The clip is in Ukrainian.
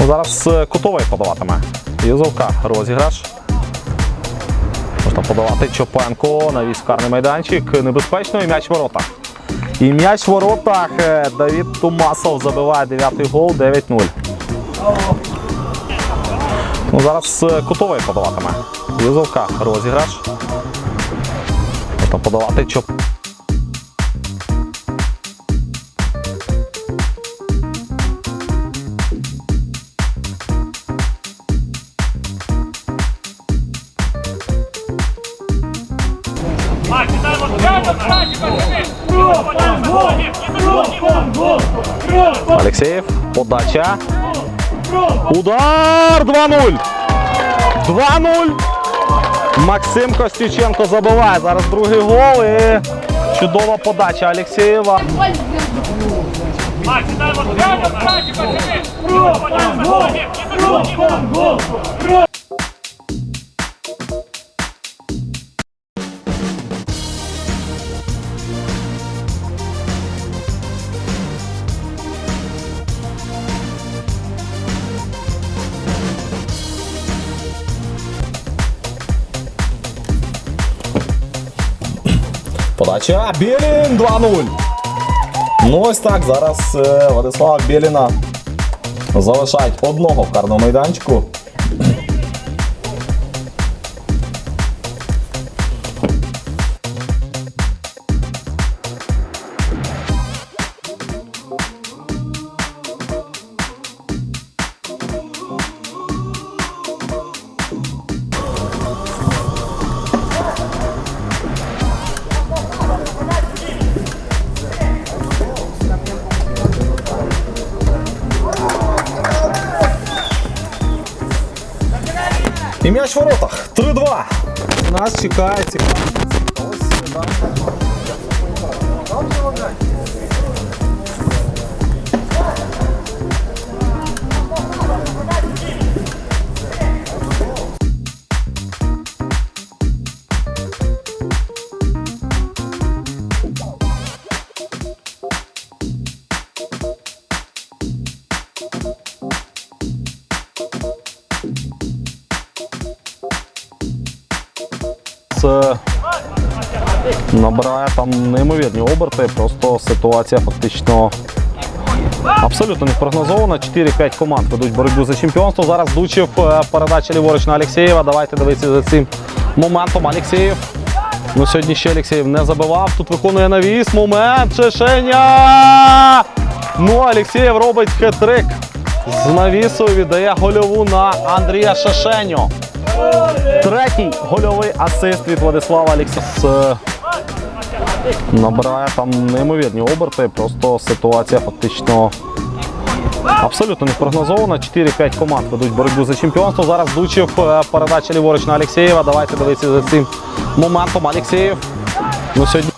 Ну, зараз е, кутовий подаватиме. Юзовка розіграш. Можна подавати Чопенко на карний майданчик. Небезпечно і м'яч в воротах. І м'яч в воротах. Е, Давід Тумасов забиває 9-й гол 9-0. Ну, зараз е, кутовий подаватиме. Юзовка розіграш. Можна подавати Чоп. Алексеєв. Подача. Удар 2-0. 2-0. Максим Костюченко забиває зараз другий гол. І чудова подача Алексєєва. Подача. Білін 2-0. Ну ось так. Зараз е, Владислава Біліна залишають одного в карному майданчику. І м'яч в воротах. 3-2. Нас чекає цікаво. Набирає там неймовірні оберти. Просто ситуація фактично абсолютно не прогнозована. 4-5 команд ведуть боротьбу за чемпіонство. Зараз Дучев е, передача ліворуч на Алєксєєва. Давайте дивитися за цим моментом. Алєксєєв. Ну, сьогодні ще Алєксєєв не забивав. Тут виконує навіс. Момент. Чешеня. Ну, Алєксєєв робить хет-трик. З навісу віддає гольову на Андрія Шашеню. Третій гольовий асист від Владислава Алексіс. Набирає там неймовірні оберти. Просто ситуація фактично абсолютно не прогнозована. 4-5 команд ведуть боротьбу за чемпіонство. Зараз Дучев е, передача ліворуч на Алєксєєва. Давайте дивитися за цим моментом. Алєксєєв. Ну, сьогодні